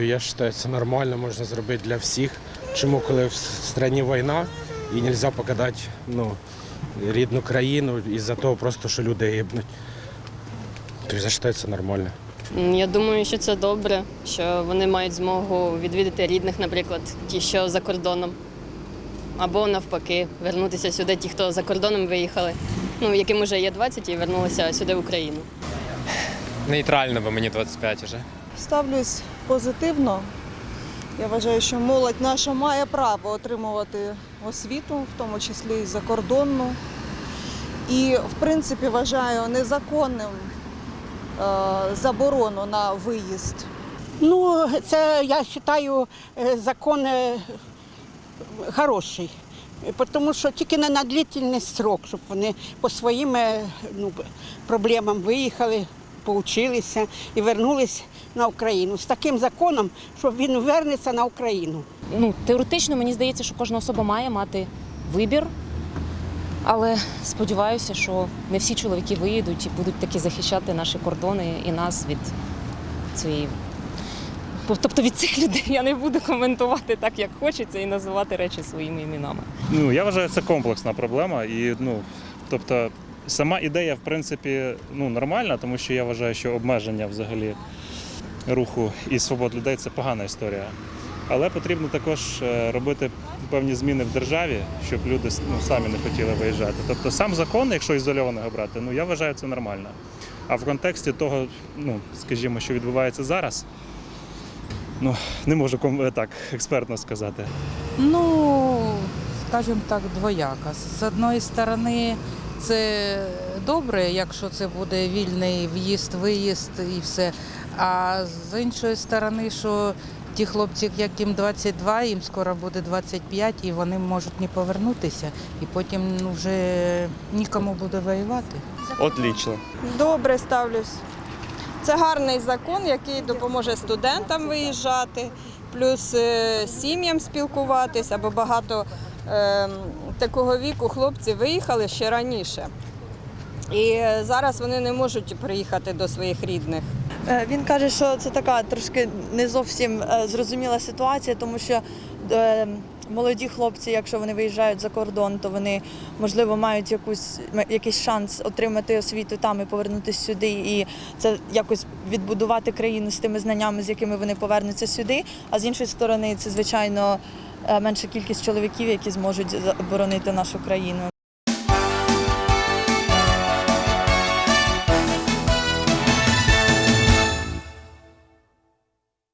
Я вважаю, це нормально, можна зробити для всіх. Чому, коли в країні війна і не можна покидати ну, рідну країну із-за того, просто, що люди гибнуть. То я вважаю, це нормально. Я думаю, що це добре, що вони мають змогу відвідати рідних, наприклад, ті, що за кордоном. Або навпаки, вернутися сюди, ті, хто за кордоном виїхали, ну, яким вже є 20 і вернулися сюди в Україну. Нейтрально, бо мені 25 вже. Ставлюсь позитивно. Я вважаю, що молодь наша має право отримувати освіту, в тому числі і закордонну. І, в принципі, вважаю незаконним е, заборону на виїзд. Ну, це я вважаю е, закон е, хороший. Тому що тільки на длительний срок, щоб вони по своїм е, ну, проблемам виїхали, поучилися і вернулись на Україну. З таким законом, що він вернеться на Україну. ну, теоретично мені здається, що кожна особа має мати вибір. Але сподіваюся, що не всі чоловіки виїдуть і будуть таки захищати наші кордони і нас від цієї. Тобто від цих людей я не буду коментувати так, як хочеться, і називати речі своїми іменами. Ну, я вважаю, це комплексна проблема. І, ну, тобто, сама ідея, в принципі, ну, нормальна, тому що я вважаю, що обмеження взагалі руху і свобод людей це погана історія. Але потрібно також е, робити певні зміни в державі, щоб люди ну, самі не хотіли виїжджати. Тобто сам закон, якщо ізольованого брати, ну я вважаю це нормально. А в контексті того, ну, скажімо, що відбувається зараз, ну, не можу ком- так експертно сказати. Ну, скажімо так, двояка. З одної сторони, це добре, якщо це буде вільний в'їзд, виїзд і все. А з іншої сторони, що ті хлопці, яким 22, їм скоро буде 25, і вони можуть не повернутися, і потім ну, вже нікому буде воювати. Отлично. Добре ставлюсь. Це гарний закон, який допоможе студентам виїжджати, плюс е, сім'ям спілкуватися, бо багато такого віку хлопці виїхали ще раніше. І зараз вони не можуть приїхати до своїх рідних. Е, Він каже, що це така трошки не зовсім е, зрозуміла ситуація, тому що е, молоді хлопці, якщо вони виїжджають за кордон, то вони можливо мають якусь якийсь шанс отримати освіту там і повернутися сюди, і це якось відбудувати країну з тими знаннями, з якими вони повернуться сюди. А з іншої сторони, це звичайно. Е, Менша кількість чоловіків, які зможуть боронити нашу країну.